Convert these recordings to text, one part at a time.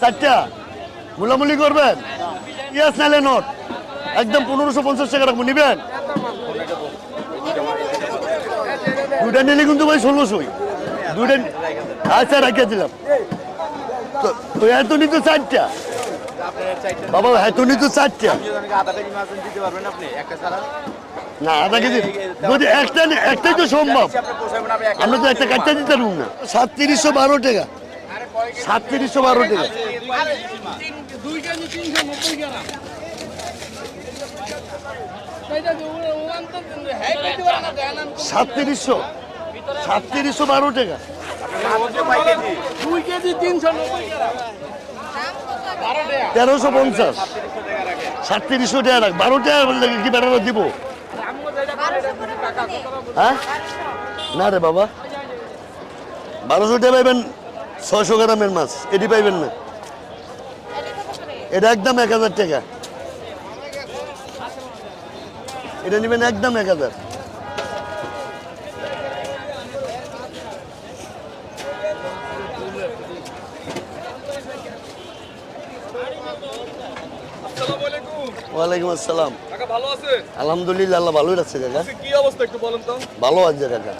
চারটা। মুলামুলি করবেন? ইয়াস নাইলে নোট একদম পনেরোশো পঞ্চাশ টাকা রাখব, নিবেন? দুটা নিলে কিন্তু ভাই ষোলোশোই। দুটা আচ্ছা রাখিয়ে দিলাম। তো এত নিত চারটা। বাবা এত নিত চারটা। না, আধা কেজি। যদি একটা একটাই তো সম্ভব। আমরা তো একটা কাটতে দিতে পারব না। সাত তিরিশশো বারো টাকা। সাতত্রিশশো বারো টাকা। সাতত্রিশশো সাতত্রিশশো বারো টাকা। তেরোশো পঞ্চাশ, সাতত্রিশশো টাকা রাখ। বারো টাকা কি বেড়ানো দিব? হ্যাঁ? না রে বাবা। বারোশো টাকা পাইবেন ছয়শো গ্রামের মাছ এটি পাইবেন না। এটা একদম এক হাজার টাকা। এটা নেবেন একদম এক হাজার। ওয়ালাইকুম আসসালাম। কাকা ভালো আছেন? আলহামদুলিল্লাহ আল্লাহ ভালোই রাখছে কাকা। কি অবস্থা একটু বলেন তো। ভালো আছে কাকা।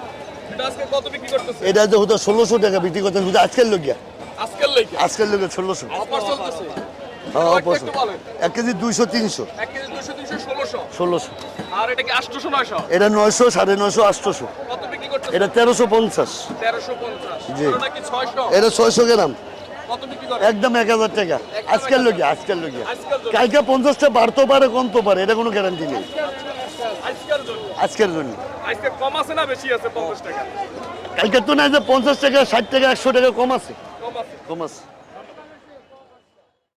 এটা যে হতো ষোলোশো টাকা বিক্রি করতেন শুধু আজকের লোকিয়া আজকের লোকের ষোলোশো। হ্যাঁ। এক কেজি দুইশো তিনশো। ষোলোশো? এটা নয়শো? সাড়ে নয়শো আটশোশো। এটা তেরোশো পঞ্চাশ। জি। এটা ছয়শো? গ্রাম। একদম এক হাজার টাকা। আজকের লোকিয়া আজকের লোকিয়া লোকিয়া। কালকে পঞ্চাশটা বাড়তেও পারে কমতেও পারে এটা কোনো গ্যারান্টি নেই। আজকের জন্য। আজকে কম আছে না বেশি আছে পঞ্চাশ টাকা কালকে তো না যে পঞ্চাশ টাকা ষাট টাকা একশো টাকা কম আছে। কম আছে। কম আছে।